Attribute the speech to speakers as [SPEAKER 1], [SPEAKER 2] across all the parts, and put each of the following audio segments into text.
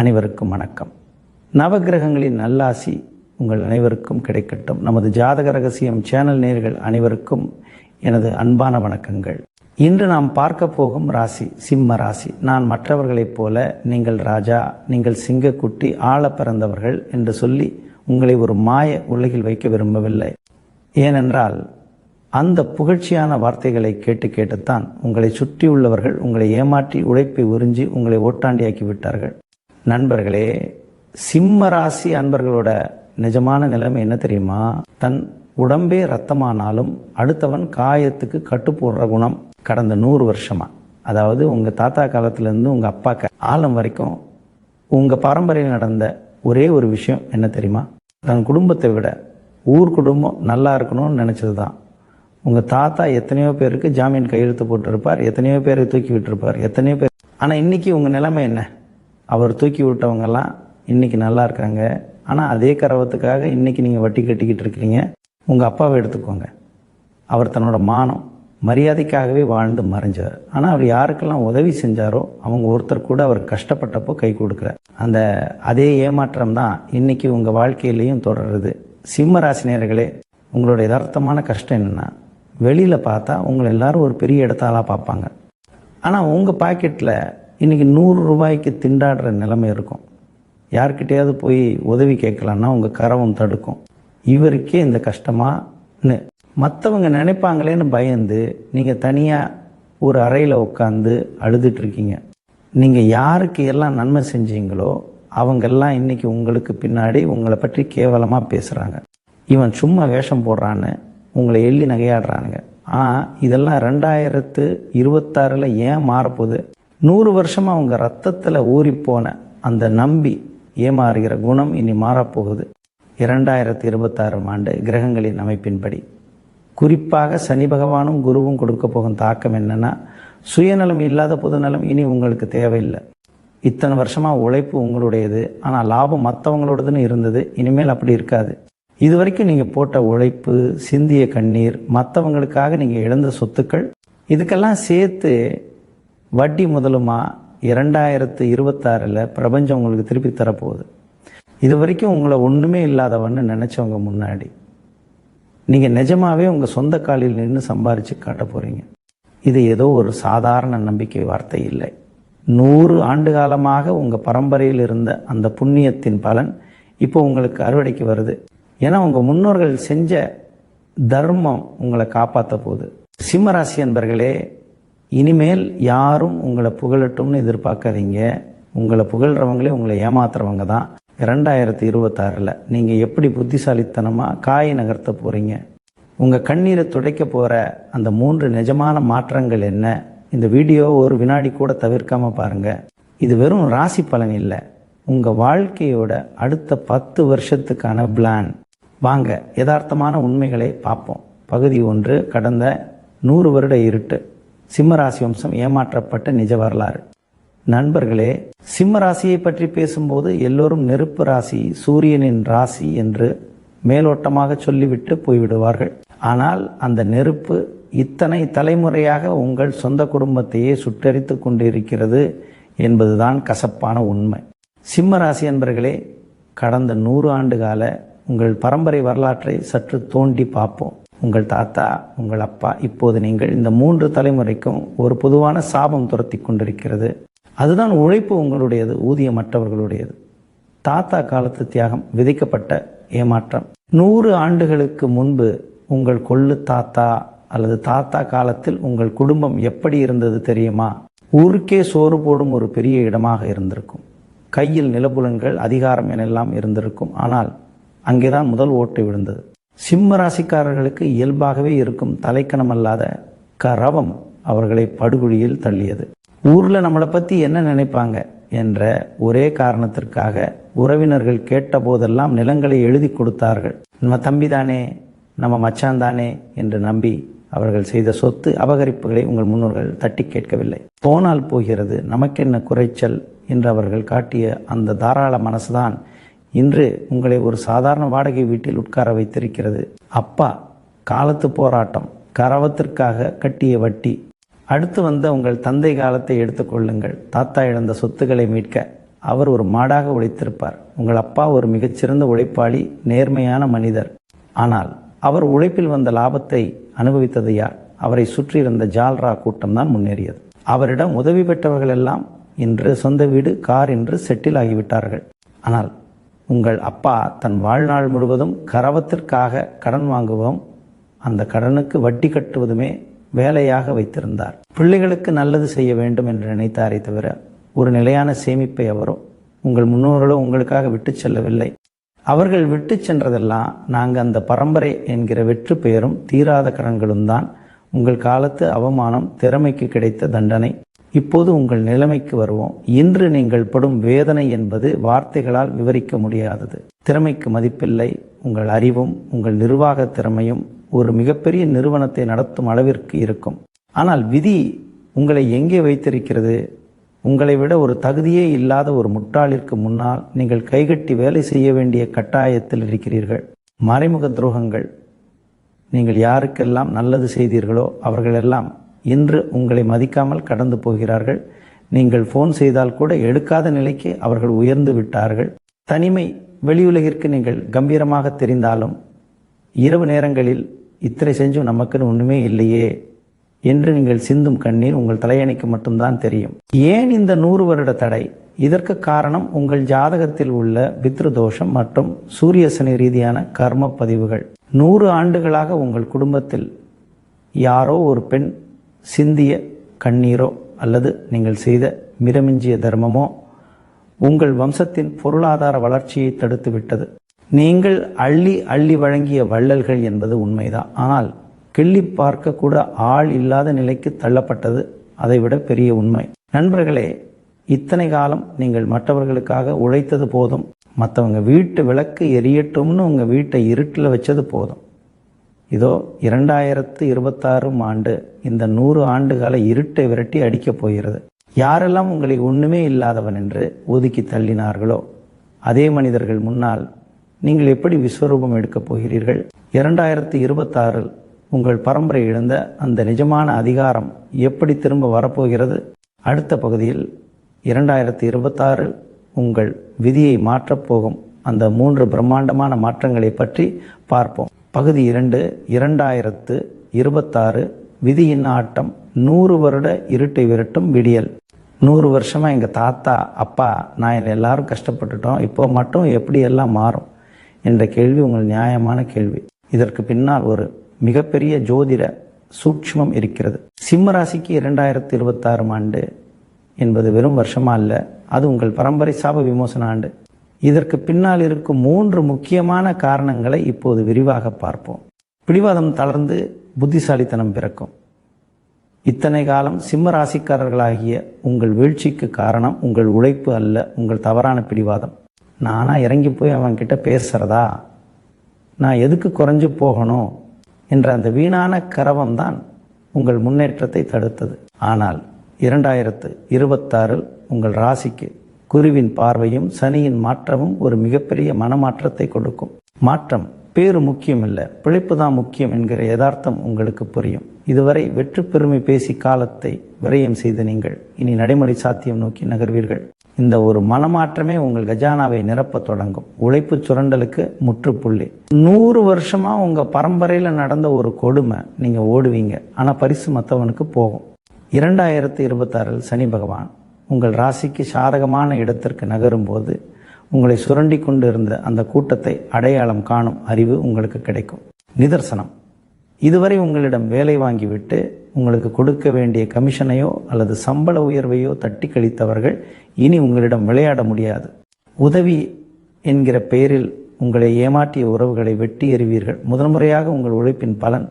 [SPEAKER 1] அனைவருக்கும் வணக்கம். நவகிரகங்களின் நல்லாசி உங்கள் அனைவருக்கும் கிடைக்கட்டும். நமது ஜாதக ரகசியம் சேனல் நேர்கள் அனைவருக்கும் எனது அன்பான வணக்கங்கள். இன்று நாம் பார்க்க போகும் ராசி சிம்ம ராசி. நான் மற்றவர்களைப் போல நீங்கள் ராஜா நீங்கள் சிங்கக்குட்டி ஆழ பிறந்தவர்கள் என்று சொல்லி உங்களை ஒரு மாய உலகில் வைக்க விரும்பவில்லை. ஏனென்றால் அந்த புகழ்ச்சியான வார்த்தைகளை கேட்டு கேட்டுத்தான் உங்களை சுற்றியுள்ளவர்கள் உங்களை ஏமாற்றி உழைப்பை உறிஞ்சி உங்களை ஓட்டாண்டியாக்கி விட்டார்கள். நண்பர்களே சிம்ம ராசி அன்பர்களோட நிஜமான நிலைமை என்ன தெரியுமா? தன் உடம்பே ரத்தமானாலும் அடுத்தவன் காயத்துக்கு கட்டு போடுற குணம் கடந்த நூறு வருஷமா. அதாவது உங்க தாத்தா காலத்துலேருந்து உங்கள் உங்க அப்பா ஆழம் வரைக்கும் உங்க பரம்பரையில் நடந்த ஒரே ஒரு விஷயம் என்ன தெரியுமா? தன் குடும்பத்தை விட ஊர் குடும்பம் நல்லா இருக்கணும்னு நினைச்சது தான் உங்க தாத்தா எத்தனையோ பேருக்கு ஜாமீன் கையெழுத்து போட்டிருப்பார் எத்தனையோ பேரை தூக்கி விட்டுருப்பார் எத்தனையோ பேர். ஆனா இன்னைக்கு உங்க நிலைமை என்ன? அவர் தூக்கி விட்டவங்கெல்லாம் இன்றைக்கி நல்லா இருக்காங்க. ஆனால் அதே கரவத்துக்காக இன்றைக்கி நீங்கள் வட்டி கட்டிக்கிட்டு இருக்கிறீங்க. உங்கள் அப்பாவை எடுத்துக்கோங்க. அவர் தன்னோட மானம் மரியாதைக்காகவே வாழ்ந்து மறைஞ்சார். ஆனால் அவர் யாருக்கெல்லாம் உதவி செஞ்சாரோ அவங்க ஒருத்தர் கூட அவர் கஷ்டப்பட்டப்போ கை கொடுக்குறார் அந்த அதே ஏமாற்றம் தான் இன்னைக்கு உங்கள் வாழ்க்கையிலையும் தொடருது. சிம்ம ராசினியர்களே உங்களோட யதார்த்தமான கஷ்டம் என்னென்னா வெளியில் பார்த்தா உங்களை எல்லாரும் ஒரு பெரிய இடத்தாலாக பார்ப்பாங்க. ஆனால் உங்கள் பாக்கெட்டில் இன்றைக்கி நூறு ரூபாய்க்கு திண்டாடுற நிலைமை இருக்கும். யார்கிட்டையாவது போய் உதவி கேட்கலான்னா உங்கள் கரவம் தடுக்கும். இவருக்கே இந்த கஷ்டமான்னு. மற்றவங்க நினைப்பாங்களேன்னு பயந்து நீங்கள் தனியாக ஒரு அறையில் உட்காந்து அழுதுட்டு நீங்கள் யாருக்கு எல்லாம் நன்மை செஞ்சீங்களோ அவங்கெல்லாம் இன்றைக்கி உங்களுக்கு பின்னாடி உங்களை பற்றி கேவலமாக பேசுகிறாங்க இவன் சும்மா வேஷம் போடுறான்னு உங்களை எள்ளி நகையாடுறானுங்க. ஆனால் இதெல்லாம் ரெண்டாயிரத்து இருபத்தாறுல ஏன் மாறப்போகுது? நூறு வருஷமா அவங்க ரத்தத்துல ஊறிப்போன அந்த நம்பி ஏமாறுகிற குணம் இனி மாறப்போகுது. இரண்டாயிரத்தி இருபத்தாறாம் ஆண்டு கிரகங்களின் அமைப்பின்படி. குறிப்பாக சனி பகவானும் குருவும் கொடுக்க போகும் தாக்கம் என்னன்னா சுயநலம் இல்லாத பொதுநலம் இனி உங்களுக்கு தேவையில்லை. இத்தனை வருஷமா உழைப்பு உங்களுடையது ஆனால் லாபம் மற்றவங்களோடதுன்னு இருந்தது இனிமேல் அப்படி இருக்காது. இது வரைக்கும் நீங்க போட்ட உழைப்பு சிந்திய கண்ணீர் மற்றவங்களுக்காக நீங்க இழந்த சொத்துக்கள் இதுக்கெல்லாம் சேர்த்து வட்டி முதலுமா இரண்டாயிரத்து இருபத்தாறில் பிரபஞ்சம் உங்களுக்கு திருப்பி தரப்போகுது. இது வரைக்கும் உங்களை ஒன்றுமே இல்லாதவன்னு நினச்சவங்க முன்னாடி. நீங்கள் நிஜமாகவே உங்கள் சொந்த காலில் நின்று சம்பாரித்து காட்ட போகிறீங்க இது ஏதோ ஒரு சாதாரண நம்பிக்கை வார்த்தை இல்லை. நூறு ஆண்டு காலமாக உங்கள் பரம்பரையில் இருந்த அந்த புண்ணியத்தின் பலன் இப்போ உங்களுக்கு அறுவடைக்கு வருது. ஏன்னா உங்கள் முன்னோர்கள் செஞ்ச தர்மம் உங்களை காப்பாற்ற போகுது. சிம்மராசி என்பர்களே இனிமேல் யாரும் உங்களை புகழட்டும்னு எதிர்பார்க்காதீங்க. உங்களை புகழ்றவங்களே உங்களை ஏமாத்துறவங்க தான். இரண்டாயிரத்தி இருபத்தாறில் நீங்கள் எப்படி புத்திசாலித்தனமாக காய் நகர்த்த போகிறீங்க உங்கள் கண்ணீரை துடைக்க போகிற அந்த மூன்று நிஜமான மாற்றங்கள் என்ன? இந்த வீடியோ ஒரு வினாடி கூட தவிர்க்காமல் பாருங்கள் இது வெறும் ராசி பலன் இல்லை. உங்கள் வாழ்க்கையோட அடுத்த பத்து வருஷத்துக்கான பிளான் வாங்க யதார்த்தமான உண்மைகளை பார்ப்போம். பகுதி ஒன்று கடந்த நூறு வருட இருட்டு. சிம்மராசி வம்சம் ஏமாற்றப்பட்ட நிஜ வரலாறு. நண்பர்களே சிம்ம ராசியை பற்றி பேசும்போது எல்லோரும் நெருப்பு ராசி சூரியனின் ராசி என்று மேலோட்டமாக சொல்லிவிட்டு போய்விடுவார்கள். ஆனால் அந்த நெருப்பு இத்தனை தலைமுறையாக உங்கள் சொந்த குடும்பத்தையே சுட்டரித்து கொண்டிருக்கிறது என்பதுதான் கசப்பான உண்மை. சிம்ம ராசி என்பர்களே கடந்த நூறு ஆண்டு கால உங்கள் பரம்பரை வரலாற்றை சற்று தோண்டி பார்ப்போம். உங்கள் தாத்தா உங்கள் அப்பா இப்போது நீங்கள் இந்த மூன்று தலைமுறைக்கும் ஒரு பொதுவான சாபம் துரத்தி கொண்டிருக்கிறது. அதுதான் உழைப்பு உங்களுடையது ஊதியம் மற்றவர்களுடையது. தாத்தா காலத்து தியாகம் விதைக்கப்பட்ட ஏமாற்றம். நூறு ஆண்டுகளுக்கு முன்பு உங்கள் கொள்ளு தாத்தா அல்லது தாத்தா காலத்தில் உங்கள் குடும்பம் எப்படி இருந்தது தெரியுமா? ஊருக்கே சோறு போடும் ஒரு பெரிய இடமாக இருந்திருக்கும். கையில் நிலபுலன்கள் அதிகாரம் எனெல்லாம் இருந்திருக்கும். ஆனால் அங்கேதான் முதல் ஓட்டு விழுந்தது. சிம்ம ராசிக்காரர்களுக்கு இயல்பாகவே இருக்கும் தலைக்கணம் அல்லாத கரவம் அவர்களை படுகொழியில் தள்ளியது. ஊர்ல நம்மளை பத்தி என்ன நினைப்பாங்க என்ற ஒரே காரணத்திற்காக உறவினர்கள் கேட்ட போதெல்லாம் நிலங்களை எழுதி கொடுத்தார்கள். நம்ம தம்பி தானே நம்ம மச்சான் தானே என்று நம்பி அவர்கள் செய்த சொத்து அபகரிப்புகளை உங்கள் முன்னோர்கள் தட்டி கேட்கவில்லை. போனால் போகிறது நமக்கென்ன குறைச்சல் என்று அவர்கள் காட்டிய அந்த தாராள மனசுதான் இன்று உங்களை ஒரு சாதாரண வாடகை வீட்டில் உட்கார வைத்திருக்கிறது. அப்பா காலத்து போராட்டம் கரவத்திற்காக கட்டிய வட்டி. அடுத்து வந்த உங்கள் தந்தை காலத்தை எடுத்துக்கொள்ளுங்கள் தாத்தா இழந்த சொத்துக்களை மீட்க. அவர் ஒரு மாடாக உழைத்திருப்பார். உங்கள் அப்பா ஒரு மிகச்சிறந்த உழைப்பாளி நேர்மையான மனிதர். ஆனால் அவர் உழைப்பில் வந்த லாபத்தை அனுபவித்தது யார்? அவரை சுற்றியிருந்த ஜால்ரா கூட்டம்தான் முன்னேறியது. அவரிடம் உதவி பெற்றவர்கள் எல்லாம் இன்று சொந்த வீடு கார் என்று செட்டில் ஆகிவிட்டார்கள். ஆனால் உங்கள் அப்பா தன் வாழ்நாள் முழுவதும் கரவத்திற்காக கடன் வாங்குவோம் அந்த கடனுக்கு வட்டி கட்டுவதுமே வேலையாக வைத்திருந்தார். பிள்ளைகளுக்கு நல்லது செய்ய வேண்டும் என்று நினைத்தாரே தவிர ஒரு நிலையான சேமிப்பை அவரோ உங்கள் முன்னோர்களோ உங்களுக்காக விட்டு செல்லவில்லை. அவர்கள் விட்டு சென்றதெல்லாம் நாங்கள் அந்த பரம்பரை என்கிற வெற்று பெயரும் தீராத கடன்களும் தான் உங்கள் காலத்து அவமானம் திறமைக்கு கிடைத்த தண்டனை. இப்போது உங்கள் நிலைமைக்கு வருவோம். இன்று நீங்கள் படும் வேதனை என்பது வார்த்தைகளால் விவரிக்க முடியாதது. திறமைக்கு மதிப்பில்லை. உங்கள் அறிவும் உங்கள் நிர்வாக திறமையும் ஒரு மிகப்பெரிய நிறுவனத்தை நடத்தும் அளவிற்கு இருக்கும். ஆனால் விதி உங்களை எங்கே வைத்திருக்கிறது? உங்களை விட ஒரு தகுதியே இல்லாத ஒரு முட்டாளிற்கு முன்னால் நீங்கள் கைகட்டி வேலை செய்ய வேண்டிய கட்டாயத்தில் இருக்கிறீர்கள். மறைமுக துரோகங்கள். நீங்கள் யாருக்கெல்லாம் நல்லது செய்தீர்களோ அவர்களெல்லாம் இன்று உங்களை மதிக்காமல் கடந்து போகிறார்கள். நீங்கள் ஃபோன் செய்தால் கூட எடுக்காத நிலைக்கு அவர்கள் உயர்ந்து விட்டார்கள். தனிமை வெளியுலகிற்கு நீங்கள் கம்பீரமாக தெரிந்தாலும் இரவு நேரங்களில் இத்தனை செஞ்சும் நமக்குன்னு ஒன்றுமே இல்லையே என்று நீங்கள் சிந்தும் கண்ணீர் உங்கள் தலையணைக்கு மட்டும்தான் தெரியும். ஏன் இந்த நூறு வருட தடை? இதற்கு காரணம் உங்கள் ஜாதகத்தில் உள்ள பித்ருதோஷம் மற்றும் சூரிய சனி ரீதியான கர்ம பதிவுகள். நூறு ஆண்டுகளாக உங்கள் குடும்பத்தில் யாரோ ஒரு பெண் சிந்திய கண்ணீரோ அல்லது நீங்கள் செய்த மிரமிஞ்சிய தர்மமோ உங்கள் வம்சத்தின் பொருளாதார வளர்ச்சியை தடுத்துவிட்டது நீங்கள் அள்ளி அள்ளி வழங்கிய வள்ளல்கள் என்பது உண்மைதான் ஆனால் கிள்ளி பார்க்க கூட ஆள் இல்லாத நிலைக்கு தள்ளப்பட்டது அதைவிட பெரிய உண்மை. நண்பர்களே இத்தனை காலம் நீங்கள் மற்றவர்களுக்காக உழைத்தது போதும் மற்றவங்க வீட்டு விளக்கு எரியட்டும்னு உங்கள் வீட்டை இருட்டில் வச்சது போதும். இதோ இரண்டாயிரத்து இருபத்தாறும் ஆண்டு இந்த நூறு ஆண்டுகால இருட்டை விரட்டி அடிக்கப் போகிறது. யாரெல்லாம் உங்களை ஒண்ணுமே இல்லாதவன் என்று ஒதுக்கி தள்ளினார்களோ அதே மனிதர்கள் முன்னால் நீங்கள் எப்படி விஸ்வரூபம் எடுக்கப் போகிறீர்கள்? இரண்டாயிரத்து இருபத்தாறில் உங்கள் பரம்பரை இழந்த அந்த நிஜமான அதிகாரம் எப்படி திரும்ப வரப்போகிறது? அடுத்த பகுதியில் இரண்டாயிரத்து இருபத்தாறில் உங்கள் விதியை மாற்றப் போகும் அந்த மூன்று பிரம்மாண்டமான மாற்றங்களை பற்றி பார்ப்போம். பகுதி இரண்டு இரண்டாயிரத்து இருபத்தாறு விதியின் ஆட்டம் நூறு வருட இருட்டை விரட்டும் விடியல். நூறு வருஷமாக எங்கள் தாத்தா அப்பா நான் எல்லாரும் கஷ்டப்பட்டுட்டோம். இப்போ மட்டும் எப்படி எல்லாம் மாறும் என்ற கேள்வி உங்கள் நியாயமான கேள்வி. இதற்கு பின்னால் ஒரு மிகப்பெரிய ஜோதிட சூட்சமம் இருக்கிறது. சிம்ம ராசிக்கு இரண்டாயிரத்தி இருபத்தாறு ஆண்டு என்பது வெறும் வருஷமா அல்ல அது உங்கள் பரம்பரை சாப விமோசன ஆண்டு. இதற்கு பின்னால் இருக்கும் மூன்று முக்கியமான காரணங்களை இப்போது விரிவாக பார்ப்போம். பிடிவாதம் தளர்ந்து புத்திசாலித்தனம் பிறக்கும். இத்தனை காலம் சிம்ம ராசிக்காரர்களாகிய உங்கள் வீழ்ச்சிக்கு காரணம் உங்கள் உழைப்பு அல்ல உங்கள் தவறான பிடிவாதம். நானா இறங்கி போய் அவன் கிட்ட பேசுறதா? நான் எதுக்கு குறைஞ்சு போகணும்? என்ற அந்த வீணான கரவம் தான் உங்கள் முன்னேற்றத்தை தடுத்தது. ஆனால் இரண்டாயிரத்து இருபத்தாறில் உங்கள் ராசிக்கு குருவின் பார்வையும் சனியின் மாற்றமும் ஒரு மிகப்பெரிய மனமாற்றத்தை கொடுக்கும். மாற்றம் பேரு முக்கியம் இல்லை பிழைப்பு தான் முக்கியம் என்கிற யதார்த்தம் உங்களுக்கு புரியும். இதுவரை வெற்று பெருமை பேசி காலத்தை விரயம் செய்த நீங்கள் இனி நடைமுறை சாத்தியம் நோக்கி நகர்வீர்கள். இந்த ஒரு மனமாற்றமே உங்கள் கஜானாவை நிரப்ப தொடங்கும். உழைப்பு சுரண்டலுக்கு முற்றுப்புள்ளி. நூறு வருஷமா உங்க பரம்பரையில நடந்த ஒரு கொடுமை நீங்க ஓடுவீங்க. ஆனா பரிசு மற்றவனுக்கு போகும். இரண்டாயிரத்தி இருபத்தாறில் சனி பகவான் உங்கள் ராசிக்கு சாதகமான இடத்திற்கு நகரும் போது உங்களை சுரண்டி கொண்டு இருந்த அந்த கூட்டத்தை அடையாளம் காணும் அறிவு உங்களுக்கு கிடைக்கும். நிதர்சனம். இதுவரை உங்களிடம் வேலை வாங்கிவிட்டு உங்களுக்கு கொடுக்க வேண்டிய கமிஷனையோ அல்லது சம்பள உயர்வையோ தட்டி கழித்தவர்கள் இனி உங்களிடம் விளையாட முடியாது. உதவி என்கிற பெயரில் உங்களை ஏமாற்றிய உறவுகளை வெட்டி எறிவீர்கள். முதல் முறையாக உங்கள் உழைப்பின் பலன்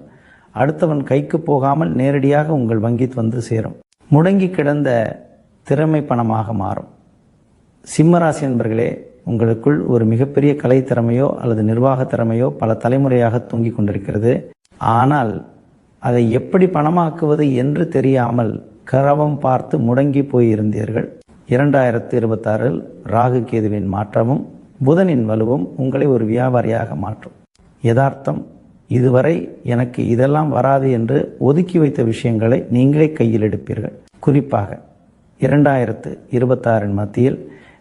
[SPEAKER 1] அடுத்தவன் கைக்கு போகாமல் நேரடியாக உங்கள் வங்கிக்கு வந்து சேரும். முடங்கி கிடந்த திறமை பணமாக மாறும். சிம்மராசி என்பர்களே உங்களுக்குள் ஒரு மிகப்பெரிய கலை திறமையோ அல்லது நிர்வாக திறமையோ பல தலைமுறையாக தொங்கிக் கொண்டிருக்கிறது. ஆனால் அதை எப்படி பணமாக்குவது என்று தெரியாமல் கரவம் பார்த்து முடங்கி போயிருந்தீர்கள். இரண்டாயிரத்தி இருபத்தாறில் ராகு கேதுவின் மாற்றமும் புதனின் வலுவும் உங்களை ஒரு வியாபாரியாக மாற்றும். யதார்த்தம் இதுவரை எனக்கு இதெல்லாம் வராது என்று ஒதுக்கி வைத்த விஷயங்களை நீங்களே கையில் எடுப்பீர்கள். குறிப்பாக இரண்டாயிரத்து இருபத்தாறின் மத்தியில்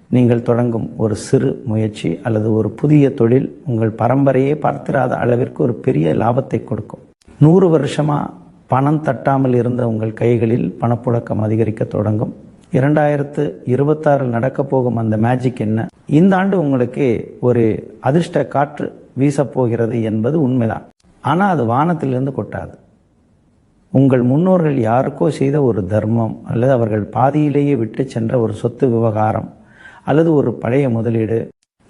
[SPEAKER 1] நீங்கள் தொடங்கும் ஒரு சிறு முயற்சி அல்லது ஒரு புதிய தொழில் உங்கள் பரம்பரையே பார்த்திராத அளவிற்கு ஒரு பெரிய லாபத்தை கொடுக்கும். நூறு வருஷமா பணம் தட்டாமல் இருந்த உங்கள் கைகளில் பணப்புழக்கம் அதிகரிக்க தொடங்கும். இரண்டாயிரத்து இருபத்தாறில் நடக்க போகும் அந்த மேஜிக் என்ன? இந்த ஆண்டு உங்களுக்கு ஒரு அதிர்ஷ்ட காற்று வீசப்போகிறது என்பது உண்மைதான். ஆனால் அது வானத்திலிருந்து கொட்டாது. உங்கள் முன்னோர்கள் யாருக்கோ செய்த ஒரு தர்மம் அல்லது அவர்கள் பாதியிலேயே விட்டு சென்ற ஒரு சொத்து விவகாரம் அல்லது ஒரு பழைய முதலீடு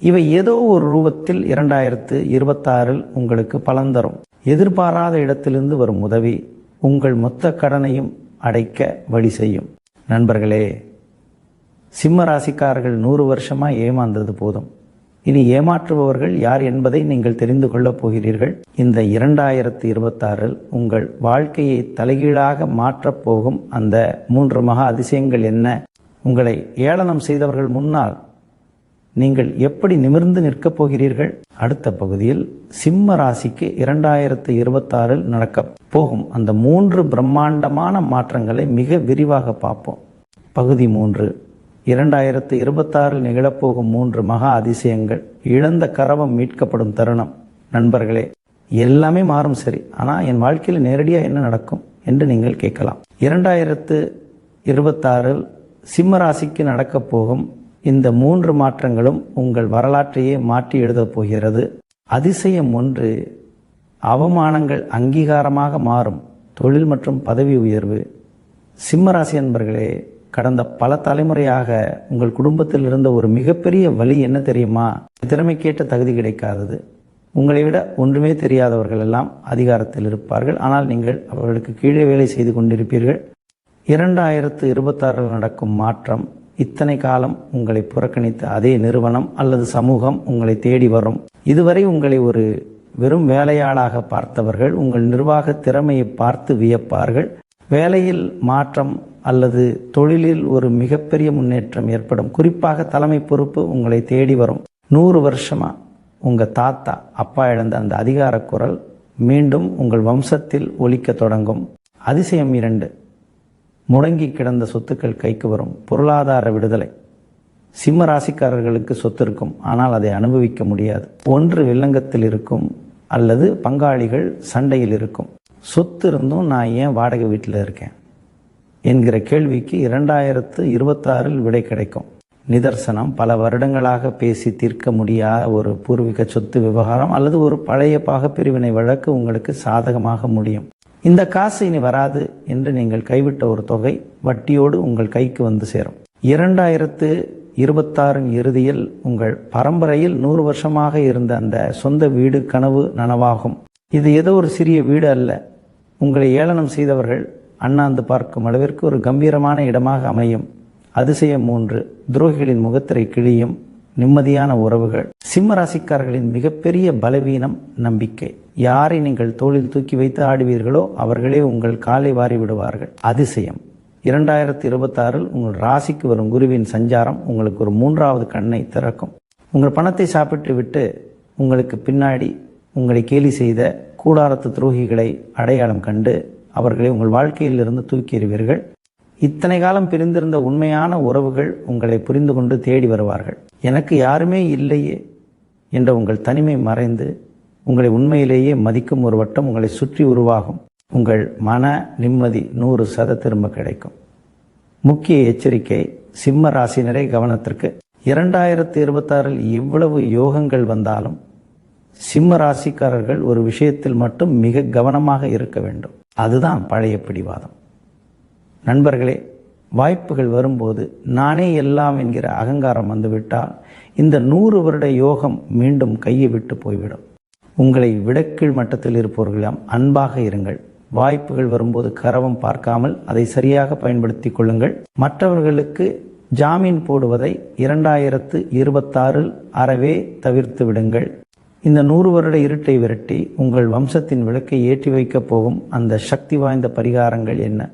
[SPEAKER 1] இவை ஏதோ ஒரு ரூபத்தில் இரண்டாயிரத்து இருபத்தாறில் உங்களுக்கு பலன் தரும். எதிர்பாராத இடத்திலிருந்து வரும் உதவி உங்கள் மொத்த கடனையும் அடைக்க வழி செய்யும். நண்பர்களே சிம்ம ராசிக்காரர்கள் நூறு வருஷமா ஏமாந்தது போதும். இனி ஏமாற்றுபவர்கள் யார் என்பதை நீங்கள் தெரிந்து கொள்ளப் போகிறீர்கள். இந்த இரண்டாயிரத்தி இருபத்தாறில் உங்கள் வாழ்க்கையை தலைகீழாக மாற்றப் போகும் அந்த மூன்று மகா அதிசயங்கள் என்ன? உங்களை ஏளனம் செய்தவர்கள் முன்னால் நீங்கள் எப்படி நிமிர்ந்து நிற்கப் போகிறீர்கள்? அடுத்த பகுதியில் சிம்ம ராசிக்கு இரண்டாயிரத்து இருபத்தாறில் நடக்க போகும் அந்த மூன்று பிரம்மாண்டமான மாற்றங்களை மிக விரிவாக பார்ப்போம். பகுதி மூன்று. இரண்டாயிரத்து இருபத்தாறில் நிகழப்போகும் மூன்று மகா அதிசயங்கள். இழந்த கரவம் மீட்கப்படும் தருணம். நண்பர்களே எல்லாமே மாறும் சரி. ஆனால் என் வாழ்க்கையில் நேரடியாக என்ன நடக்கும் என்று நீங்கள் கேட்கலாம். இரண்டாயிரத்து இருபத்தாறில் சிம்ம ராசிக்கு நடக்கப் போகும் இந்த மூன்று மாற்றங்களும் உங்கள் வரலாற்றையே மாற்றி எழுதப் போகிறது. அதிசயம் ஒன்று அவமானங்கள் அங்கீகாரமாக மாறும். தொழில் மற்றும் பதவி உயர்வு. சிம்மராசி என்பர்களே கடந்த பல தலைமுறையாக உங்கள் குடும்பத்தில் இருந்த ஒரு மிகப்பெரிய வழி என்ன தெரியுமா? திறமைக்கேற்ற தகுதி கிடைக்காதது. உங்களை விட ஒன்றுமே தெரியாதவர்கள் எல்லாம் அதிகாரத்தில் இருப்பார்கள். ஆனால் நீங்கள் அவர்களுக்கு கீழே வேலை செய்து கொண்டிருப்பீர்கள். இரண்டாயிரத்து இருபத்தாறில் நடக்கும் மாற்றம் இத்தனை காலம் உங்களை புறக்கணித்த அதே நிறுவனம் அல்லது சமூகம் உங்களை தேடி வரும். இதுவரை உங்களை ஒரு வெறும் வேலையாளாக பார்த்தவர்கள் உங்கள் நிர்வாக திறமையை பார்த்து வியப்பார்கள். வேலையில் மாற்றம் அல்லது தொழிலில் ஒரு மிகப்பெரிய முன்னேற்றம் ஏற்படும். குறிப்பாக தலைமை பொறுப்பு உங்களை தேடி வரும். நூறு வருஷமா உங்க தாத்தா அப்பா இழந்த அந்த அதிகார குரல் மீண்டும் உங்கள் வம்சத்தில் ஒலிக்க தொடங்கும். அதிசயம் இரண்டு. முடங்கி கிடந்த சொத்துக்கள் கைக்கு வரும். பொருளாதார விடுதலை. சிம்ம ராசிக்காரர்களுக்கு சொத்து இருக்கும். ஆனால் அதை அனுபவிக்க முடியாது. ஒன்று வில்லங்கத்தில் இருக்கும் அல்லது பங்காளிகள் சண்டையில் இருக்கும். சொத்து இருந்தும் நான் ஏன் வாடகை வீட்டில் இருக்கேன்? என்கிற கேள்விக்கு இரண்டாயிரத்து இருபத்தாறில் விடை கிடைக்கும். நிதர்சனம் பல வருடங்களாக பேசி தீர்க்க முடியாத ஒரு பூர்வீக சொத்து விவகாரம் அல்லது ஒரு பழைய பாகப்பிரிவினை வழக்கு உங்களுக்கு சாதகமாக முடியும். இந்த காசு இனி வராது என்று நீங்கள் கைவிட்ட ஒரு தொகை வட்டியோடு உங்கள் கைக்கு வந்து சேரும். இரண்டாயிரத்து இருபத்தாறின் இறுதியில் உங்கள் பரம்பரையில் நூறு வருஷமாக இருந்த அந்த சொந்த வீடு கனவு நனவாகும். இது ஏதோ ஒரு சிறிய வீடு அல்ல. உங்களை ஏளனம் செய்தவர்கள் அண்ணாந்து பார்க்கும் அளவிற்கு ஒரு கம்பீரமான இடமாக அமையும். அதிசயம் மூன்று துரோகிகளின் முகத்திரை கிழியும் நிம்மதியான உறவுகள். சிம்ம ராசிக்காரர்களின் மிகப்பெரிய பலவீனம் நம்பிக்கை. யாரை நீங்கள் தோளில் தூக்கி வைத்து ஆடுவீர்களோ அவர்களே உங்கள் காலை வாரி விடுவார்கள். அதிசயம். இரண்டாயிரத்தி இருபத்தாறில் உங்கள் ராசிக்கு வரும் குருவின் சஞ்சாரம் உங்களுக்கு ஒரு மூன்றாவது கண்ணை திறக்கும். உங்கள் பணத்தை சாப்பிட்டு விட்டு உங்களுக்கு பின்னாடி உங்களை கேலி செய்த கூடாரத்து துரோகிகளை அடையாளம் கண்டு அவர்களை உங்கள் வாழ்க்கையிலிருந்து தூக்கி எறிவீர்கள் இத்தனை காலம் பிரிந்திருந்த உண்மையான உறவுகள் உங்களை புரிந்து கொண்டு தேடி வருவார்கள். எனக்கு யாருமே இல்லையே என்ற உங்கள் தனிமை மறைந்து உங்களை உண்மையிலேயே மதிக்கும் ஒரு வட்டம் உங்களை சுற்றி உருவாகும். உங்கள் மன நிம்மதி நூறு சத திரும்ப கிடைக்கும். முக்கிய எச்சரிக்கை சிம்ம ராசினரை கவனத்திற்கு. இரண்டாயிரத்தி இருபத்தாறில் இவ்வளவு யோகங்கள் வந்தாலும் சிம்ம ராசிக்காரர்கள் ஒரு விஷயத்தில் மட்டும் மிக கவனமாக இருக்க வேண்டும். அதுதான் பழைய பிடிவாதம். நண்பர்களே வாய்ப்புகள் வரும்போது நானே எல்லாம் என்கிற அகங்காரம் வந்துவிட்டால் இந்த நூறு வருட யோகம் மீண்டும் கையை விட்டு போய்விடும். உங்களை விடக்கீழ் மட்டத்தில் இருப்பவர்களாம் அன்பாக இருங்கள். வாய்ப்புகள் வரும்போது கரவம் பார்க்காமல் அதை சரியாக பயன்படுத்தி கொள்ளுங்கள். மற்றவர்களுக்கு ஜாமீன் போடுவதை இரண்டாயிரத்து இருபத்தாறில் அறவே தவிர்த்து விடுங்கள். இந்த நூறு வருட இருட்டை விரட்டி உங்கள் வம்சத்தின் விளக்கை ஏற்றி வைக்கப் போகும் அந்த சக்தி வாய்ந்த பரிகாரங்கள் என்ன?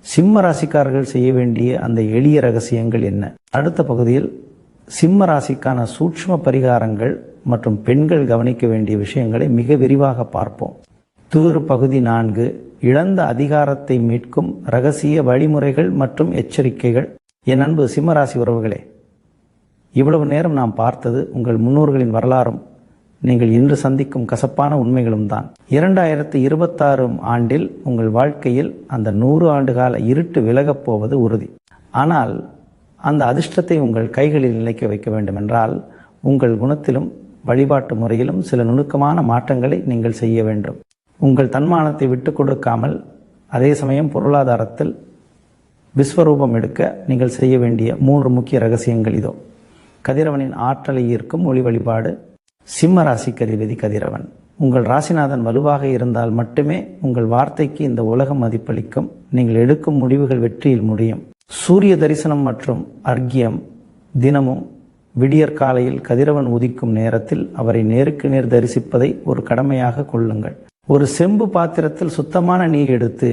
[SPEAKER 1] சிம்ம ராசிக்காரர்கள் செய்ய வேண்டிய அந்த எளிய ரகசியங்கள் என்ன? அடுத்த பகுதியில் சிம்ம ராசிக்கான சூட்ச்ம பரிகாரங்கள் மற்றும் பெண்கள் கவனிக்க வேண்டிய விஷயங்களை மிக விரிவாக பார்ப்போம். தூர் பகுதி நான்கு இழந்த அதிகாரத்தை மீட்கும் ரகசிய வழிமுறைகள் மற்றும் எச்சரிக்கைகள். என் அன்பு சிம்மராசி உறவுகளே இவ்வளவு நேரம் நாம் பார்த்தது உங்கள் முன்னோர்களின் வரலாறும் நீங்கள் இன்று சந்திக்கும் கசப்பான உண்மைகளும் தான். இரண்டாயிரத்தி இருபத்தாறும் ஆண்டில் உங்கள் வாழ்க்கையில் அந்த நூறு ஆண்டுகால இருட்டு விலகப் போவது உறுதி. ஆனால் அந்த அதிர்ஷ்டத்தை உங்கள் கைகளில் நிலைக்க வைக்க வேண்டுமென்றால் உங்கள் குணத்திலும் வழிபாட்டு முறையிலும் சில நுணுக்கமான மாற்றங்களை நீங்கள் செய்ய வேண்டும். உங்கள் தன்மானத்தை விட்டு கொடுக்காமல் அதே சமயம் பொருளாதாரத்தில் விஸ்வரூபம் எடுக்க நீங்கள் செய்ய வேண்டிய மூன்று முக்கிய ரகசியங்கள் இதோ. கதிரவனின் ஆற்றலை ஈர்க்கும் ஒளி வழிபாடு சிம்ம ராசிக்கு அதிபதி கதிரவன். உங்கள் ராசிநாதன் வலுவாக இருந்தால் மட்டுமே உங்கள் வார்த்தைக்கு இந்த உலகம் மதிப்பளிக்கும். நீங்கள் எடுக்கும் முடிவுகள் வெற்றியில் முடியும். சூரிய தரிசனம் மற்றும் அர்க்கியம் தினமும் விடியற் காலையில் கதிரவன் உதிக்கும் நேரத்தில் அவரை நேருக்கு நேர் தரிசிப்பதை ஒரு கடமையாக கொள்ளுங்கள். ஒரு செம்பு பாத்திரத்தில் சுத்தமான நீர் எடுத்து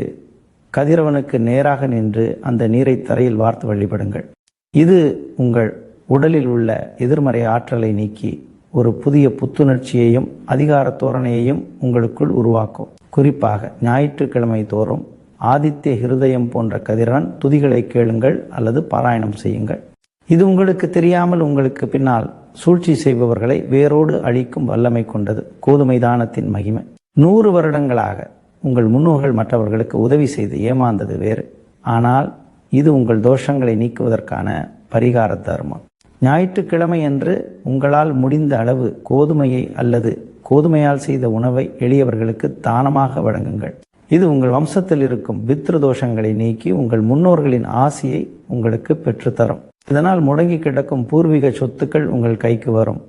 [SPEAKER 1] கதிரவனுக்கு நேராக நின்று அந்த நீரை தரையில் வார்த்து வழிபடுங்கள். இது உங்கள் உடலில் உள்ள எதிர்மறை ஆற்றலை நீக்கி ஒரு புதிய புத்துணர்ச்சியையும் அதிகார தோரணையையும் உங்களுக்குள் உருவாக்கும். குறிப்பாக ஞாயிற்றுக்கிழமை தோறும் ஆதித்ய ஹிருதயம் போன்ற கதிரான் துதிகளை கேளுங்கள் அல்லது பாராயணம் செய்யுங்கள். இது உங்களுக்கு தெரியாமல் உங்களுக்கு பின்னால் சூழ்ச்சி செய்பவர்களை வேரோடு அழிக்கும் வல்லமை கொண்டது கோதுமை தானத்தின் மகிமை. நூறு வருடங்களாக உங்கள் முன்னோர்கள் மற்றவர்களுக்கு உதவி செய்து ஏமாந்தது வேறு. ஆனால் இது உங்கள் தோஷங்களை நீக்குவதற்கான பரிகார தர்மம். ஞாயிற்றுக்கிழமை என்று உங்களால் முடிந்த அளவு கோதுமையை அல்லது கோதுமையால் செய்த உணவை எளியவர்களுக்கு தானமாக வழங்குங்கள். இது உங்கள் வம்சத்தில் இருக்கும் பித்ரு தோஷங்களை நீக்கி உங்கள் முன்னோர்களின் ஆசியை உங்களுக்கு பெற்றுத்தரும். இதனால் முடங்கி கிடக்கும் பூர்வீக சொத்துக்கள் உங்கள் கைக்கு வரும்.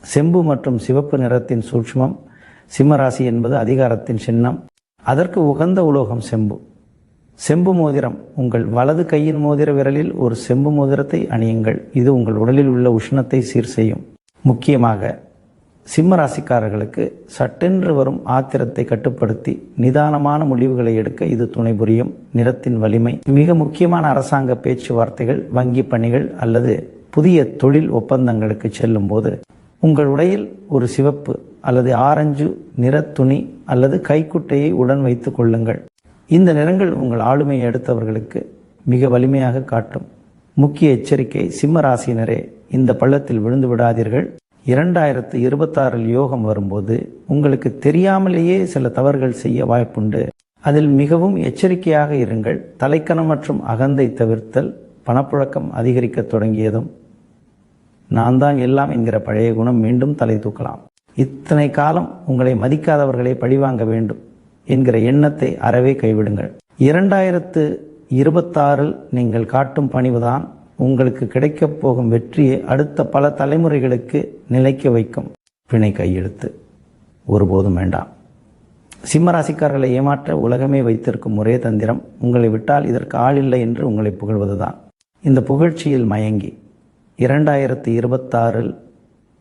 [SPEAKER 1] செம்பு மற்றும் சிவப்பு நிறத்தின் சூட்சுமம் சிம்மராசி என்பது அதிகாரத்தின் சின்னம். அதற்கு உகந்த உலோகம் செம்பு. செம்பு மோதிரம். உங்கள் வலது கையின் மோதிர விரலில் ஒரு செம்பு மோதிரத்தை அணியுங்கள். இது உங்கள் உடலில் உள்ள உஷ்ணத்தை சீர் செய்யும். முக்கியமாக சிம்ம ராசிக்காரர்களுக்கு சட்டென்று வரும் ஆத்திரத்தை கட்டுப்படுத்தி நிதானமான முடிவுகளை எடுக்க இது துணை புரியும். நிறத்தின் வலிமை. மிக முக்கியமான அரசாங்க பேச்சுவார்த்தைகள் வங்கி பணிகள் அல்லது புதிய தொழில் ஒப்பந்தங்களுக்கு செல்லும் போது உங்கள் உடையில் ஒரு சிவப்பு அல்லது ஆரஞ்சு நிற துணி அல்லது கைக்குட்டையை உடன் வைத்துக் கொள்ளுங்கள். இந்த நிறங்கள் உங்கள் ஆளுமையை எடுத்தவர்களுக்கு மிக வலிமையாக காட்டும். முக்கிய எச்சரிக்கை சிம்ம ராசியினரே இந்த பள்ளத்தில் விழுந்து விடாதீர்கள். இரண்டாயிரத்து இருபத்தாறில் யோகம் வரும்போது உங்களுக்கு தெரியாமலேயே சில தவறுகள் செய்ய வாய்ப்புண்டு. அதில் மிகவும் எச்சரிக்கையாக இருங்கள். தலைக்கணம் மற்றும் அகந்தை தவிர்த்தல் பணப்புழக்கம் அதிகரிக்க தொடங்கியதும் நான் தான் எல்லாம் என்கிற பழைய குணம் மீண்டும் தலை தூக்கலாம். இத்தனை காலம் உங்களை மதிக்காதவர்களை பழிவாங்க வேண்டும். என்கிற எண்ணத்தை அறவே கைவிடுங்கள். இரண்டாயிரத்து இருபத்தாறில் நீங்கள் காட்டும் பணிவுதான் உங்களுக்கு கிடைக்கப் போகும் வெற்றியை அடுத்த பல தலைமுறைகளுக்கு நிலைக்க வைக்கும். பிணை கையெழுத்து. ஒருபோதும் வேண்டாம். சிம்மராசிக்காரர்களை ஏமாற்ற உலகமே வைத்திருக்கும் ஒரே தந்திரம் உங்களை விட்டால் இதற்கு ஆள் இல்லை என்று உங்களை புகழ்வதுதான். இந்த புகழ்ச்சியில் மயங்கி இரண்டாயிரத்தி இருபத்தாறில்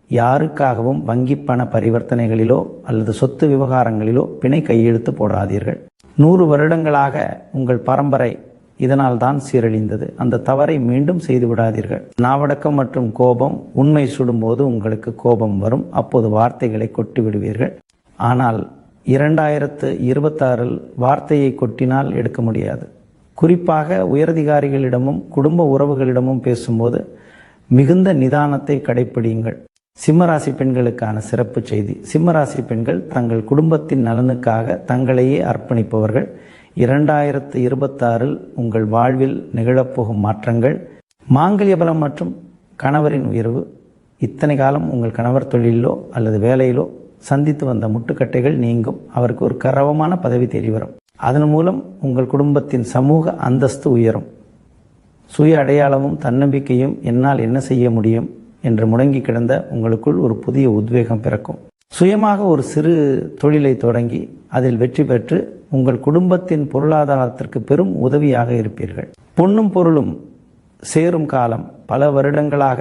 [SPEAKER 1] யாருக்காகவும் வங்கி பண பரிவர்த்தனைகளிலோ அல்லது சொத்து விவகாரங்களிலோ பிணை கையெழுத்து போடாதீர்கள். நூறு வருடங்களாக உங்கள் பரம்பரை இதனால் தான் சீரழிந்தது. அந்த தவறை மீண்டும் செய்து விடாதீர்கள். நாவடக்கம் மற்றும் கோபம் உண்மை சுடும்போது உங்களுக்கு கோபம் வரும். அப்போது வார்த்தைகளை கொட்டி விடுவீர்கள். ஆனால் இரண்டாயிரத்து இருபத்தாறில் வார்த்தையை கொட்டினால் எடுக்க முடியாது. குறிப்பாக உயரதிகாரிகளிடமும் குடும்ப உறவுகளிடமும் பேசும்போது மிகுந்த நிதானத்தை கடைப்பிடியுங்கள். சிம்மராசி பெண்களுக்கான சிறப்பு செய்தி. சிம்மராசி பெண்கள் தங்கள் குடும்பத்தின் நலனுக்காக தங்களையே அர்ப்பணிப்பவர்கள். இரண்டாயிரத்து இருபத்தாறில் உங்கள் வாழ்வில் நிகழப்போகும் மாற்றங்கள். மாங்கல்ய பலம் மற்றும் கணவரின் உயர்வு. இத்தனை காலம் உங்கள் கணவர் தொழிலிலோ அல்லது வேலையிலோ சந்தித்து வந்த முட்டுக்கட்டைகள் நீங்கும். அவருக்கு ஒரு கரவமான பதவி தேடி வரும். அதன் மூலம் உங்கள் குடும்பத்தின் சமூக அந்தஸ்து உயரும். சுய அடையாளமும் தன்னம்பிக்கையும் என்னால் என்ன செய்ய முடியும்? என்று முடங்கி கிடந்த உங்களுக்குள் ஒரு புதிய உத்வேகம் பிறக்கும். சுயமாக ஒரு சிறு தொழிலை தொடங்கி அதில் வெற்றி பெற்று உங்கள் குடும்பத்தின் பொருளாதாரத்திற்கு பெரும் உதவியாக இருப்பீர்கள். பொன்னும் பொருளும் சேரும் காலம் பல வருடங்களாக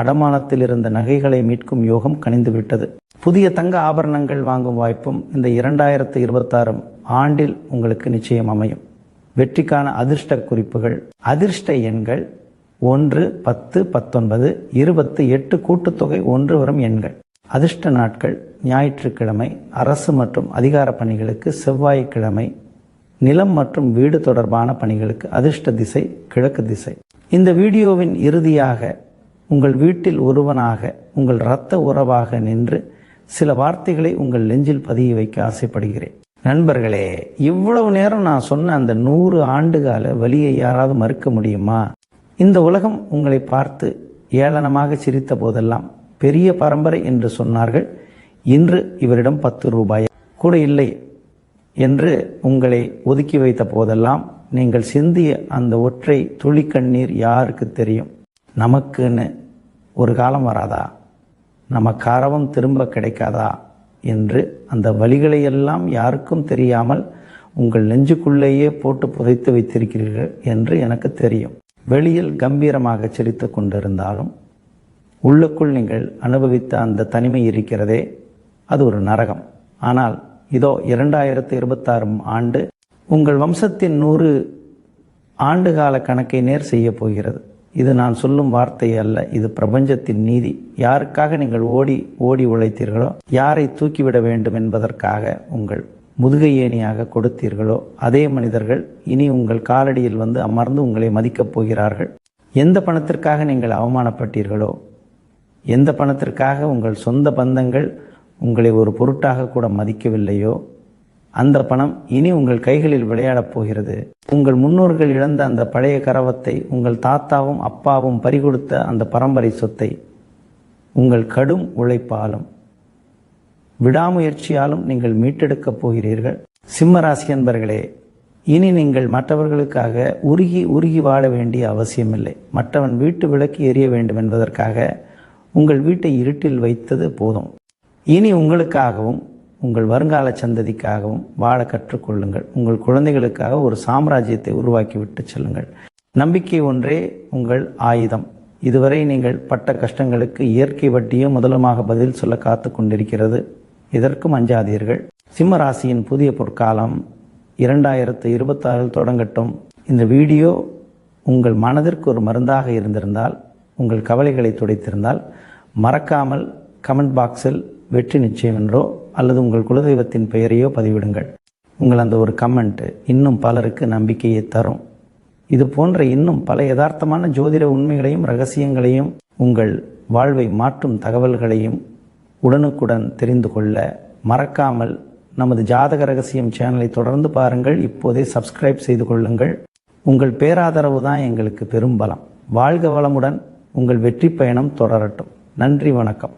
[SPEAKER 1] அடமானத்தில் இருந்த நகைகளை மீட்கும் யோகம் கனிந்துவிட்டது புதிய தங்க ஆபரணங்கள் வாங்கும் வாய்ப்பும் இந்த இரண்டாயிரத்து இருபத்தாறும் ஆண்டில் உங்களுக்கு நிச்சயம் அமையும். வெற்றிக்கான அதிர்ஷ்ட குறிப்புகள் அதிர்ஷ்ட எண்கள் ஒன்று பத்து பத்தொன்பது இருபத்து எட்டு கூட்டுத்தொகை ஒன்று வரும் எண்கள். அதிர்ஷ்ட நாட்கள் ஞாயிற்றுக்கிழமை அரசு மற்றும் அதிகார பணிகளுக்கு செவ்வாய்க்கிழமை நிலம் மற்றும் வீடு தொடர்பான பணிகளுக்கு அதிர்ஷ்ட திசை கிழக்கு திசை. இந்த வீடியோவின் இறுதியாக உங்கள் வீட்டில் ஒருவனாக உங்கள் இரத்த உறவாக நின்று சில வார்த்தைகளை உங்கள் நெஞ்சில் பதிய வைக்க ஆசைப்படுகிறேன். நண்பர்களே இவ்வளவு நேரம் நான் சொன்ன அந்த நூறு ஆண்டுகால வழியை யாராவது மறுக்க முடியுமா? இந்த உலகம் உங்களை பார்த்து ஏளனமாக சிரித்த போதெல்லாம் பெரிய பரம்பரை என்று சொன்னார்கள். இன்று இவரிடம் பத்து ரூபாய். கூட இல்லை என்று உங்களை ஒதுக்கி வைத்த போதெல்லாம் நீங்கள் சிந்திய அந்த ஒற்றை துளி கண்ணீர் யாருக்கு தெரியும்? நமக்குன்னு ஒரு காலம் வராதா? நமக்காரவம் திரும்ப கிடைக்காதா? என்று அந்த வழிகளையெல்லாம் யாருக்கும் தெரியாமல் உங்கள் நெஞ்சுக்குள்ளேயே போட்டு புதைத்து வைத்திருக்கிறீர்கள் என்று எனக்கு தெரியும். வெளியில் கம்பீரமாக செழித்து கொண்டிருந்தாலும் உள்ளுக்குள் நீங்கள் அனுபவித்த அந்த தனிமை இருக்கிறதே அது ஒரு நரகம். ஆனால் இதோ இரண்டாயிரத்து இருபத்தாறும் ஆண்டு உங்கள் வம்சத்தின் நூறு ஆண்டுகால கணக்கை நேர் செய்ய போகிறது. இது நான் சொல்லும் வார்த்தை அல்ல இது பிரபஞ்சத்தின் நீதி. யாருக்காக நீங்கள் ஓடி ஓடி உழைத்தீர்களோ யாரை தூக்கிவிட வேண்டும் என்பதற்காக உங்கள் முதுகை ஏணியாக கொடுத்தீர்களோ அதே மனிதர்கள் இனி உங்கள் காலடியில் வந்து அமர்ந்து உங்களை மதிக்கப் போகிறார்கள். எந்த பணத்திற்காக நீங்கள் அவமானப்பட்டீர்களோ எந்த பணத்திற்காக உங்கள் சொந்த பந்தங்கள் உங்களை ஒரு பொருட்டாக கூட மதிக்கவில்லையோ அந்த பணம் இனி உங்கள் கைகளில் விளையாடப் போகிறது. உங்கள் முன்னோர்கள் இழந்த அந்த பழைய கரவத்தை உங்கள் தாத்தாவும் அப்பாவும் பறிகொடுத்த அந்த பரம்பரை சொத்தை உங்கள் கடும் உழைப்பாலும் விடாமுயற்சியாலும் நீங்கள் மீட்டெடுக்கப் போகிறீர்கள். சிம்மராசி என்பர்களே இனி நீங்கள் மற்றவர்களுக்காக உருகி உருகி வாழ வேண்டிய அவசியமில்லை. மற்றவன் வீட்டு விளக்கு எரிய வேண்டும் என்பதற்காக உங்கள் வீட்டை இருட்டில் வைத்தது போதும். இனி உங்களுக்காகவும் உங்கள் வருங்கால சந்ததிக்காகவும் வாழ கற்றுக்கொள்ளுங்கள். உங்கள் குழந்தைகளுக்காக ஒரு சாம்ராஜ்யத்தை உருவாக்கி விட்டு செல்லுங்கள். நம்பிக்கை ஒன்றே உங்கள் ஆயுதம். இதுவரை நீங்கள் பட்ட கஷ்டங்களுக்கு இயற்கை வட்டியும் முதலுமாக பதில் சொல்ல காத்து கொண்டிருக்கிறது. இதற்கும் அஞ்சாதீர்கள். சிம்ம ராசியின் புதிய பொற்காலம் இரண்டாயிரத்து இருபத்தாறில் தொடங்கட்டும். இந்த வீடியோ உங்கள் மனதிற்கு ஒரு மருந்தாக இருந்திருந்தால் உங்கள் கவலைகளை துடைத்திருந்தால் மறக்காமல் கமெண்ட் பாக்ஸில் வெற்றி நிச்சயம் என்றோ அல்லது உங்கள் குலதெய்வத்தின் பெயரையோ பதிவிடுங்கள். உங்கள் அந்த ஒரு கமெண்ட்டு இன்னும் பலருக்கு நம்பிக்கையை தரும். இது போன்ற இன்னும் பல யதார்த்தமான ஜோதிட உண்மைகளையும் ரகசியங்களையும் உங்கள் வாழ்வை மாற்றும் தகவல்களையும் உடனுக்குடன் தெரிந்து கொள்ள மறக்காமல் நமது ஜாதக ரகசியம் சேனலை தொடர்ந்து பாருங்கள். இப்போதே சப்ஸ்கிரைப் செய்து கொள்ளுங்கள். உங்கள் பேராதரவு தான் எங்களுக்கு பெரும் பலம். வாழ்க வளமுடன் உங்கள் வெற்றி பயணம் தொடரட்டும். நன்றி வணக்கம்.